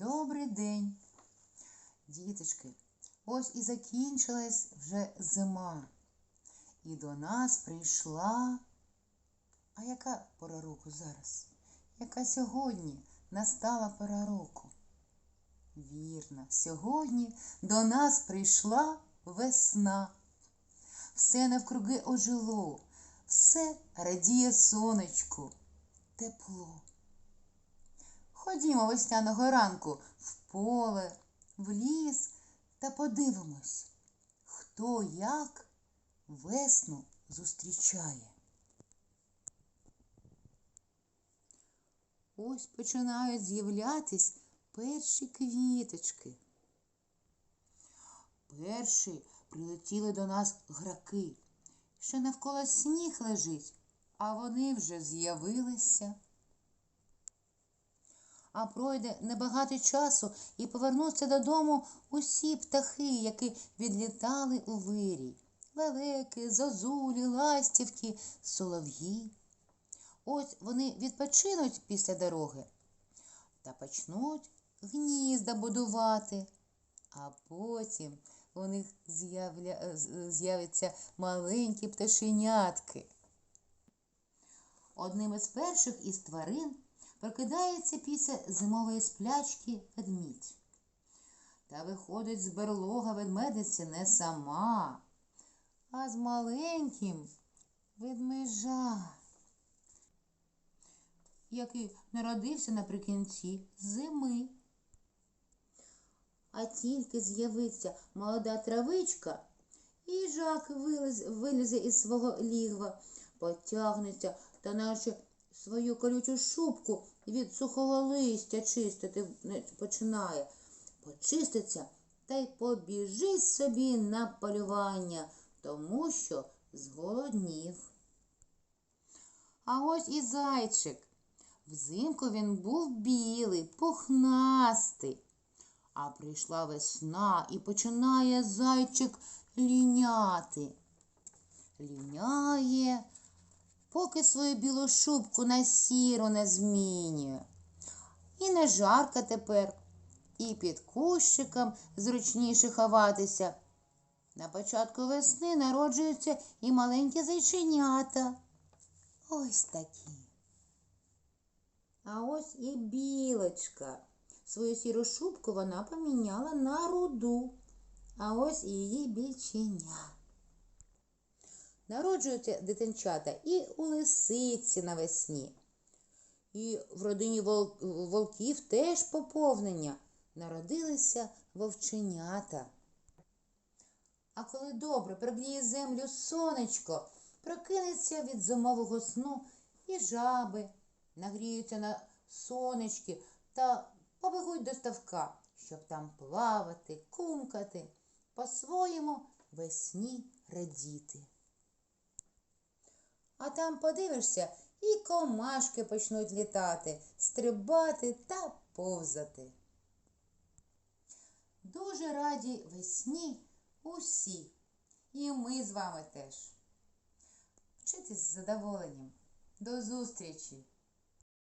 Добрий день, діточки. Ось і закінчилась вже зима. І до нас прийшла. А яка пора року зараз? Яка сьогодні настала пора року? Вірно, сьогодні до нас прийшла весна. Все навкруги ожило, все радіє сонечку, тепло. Ходімо весняного ранку в поле, в ліс та подивимось, хто як весну зустрічає. Ось починають з'являтись перші квіточки. Перші прилетіли до нас граки. Ще навколо сніг лежить, а вони вже з'явилися. А пройде небагато часу і повернуться додому усі птахи, які відлітали у вирій. Лелеки, зозулі, ластівки, солов'ї. Ось вони відпочинуть після дороги та почнуть гнізда будувати, а потім у них з'явля... з'являться маленькі пташенятки. Одним із перших із тварин прокидається після зимової сплячки ведмідь. Та виходить з берлога ведмедиці не сама, а з маленьким ведмежа, який народився наприкінці зими. А тільки з'явиться молода травичка, і жак виліз, вилізе із свого лігва, потягнеться та наче свою колючу шубку від сухого листя чистити починає. Почиститься та й побіжить собі на полювання, тому що зголоднів. А ось і зайчик. Взимку він був білий, пухнастий. А прийшла весна і починає зайчик ліняти. Ліняє, поки свою білу шубку на сіру не змінює. І не жарко тепер, і під кущиком зручніше ховатися. На початку весни народжуються і маленькі зайченята. Ось такі. А ось і білочка. Свою сіру шубку вона поміняла на руду. А ось і її більченя. Народжуються дитинчата і у лисиці навесні. І в родині вол- вовків теж поповнення. Народилися вовченята. А коли добре прогріє землю сонечко, прокинеться від зимового сну і жаби, нагріються на сонечки та побегуть до ставка, щоб там плавати, кумкати, по-своєму весні радіти. А там подивишся, і комашки почнуть літати, стрибати та повзати. Дуже раді весні усі, і ми з вами теж. Вчитись з задоволенням. До зустрічі!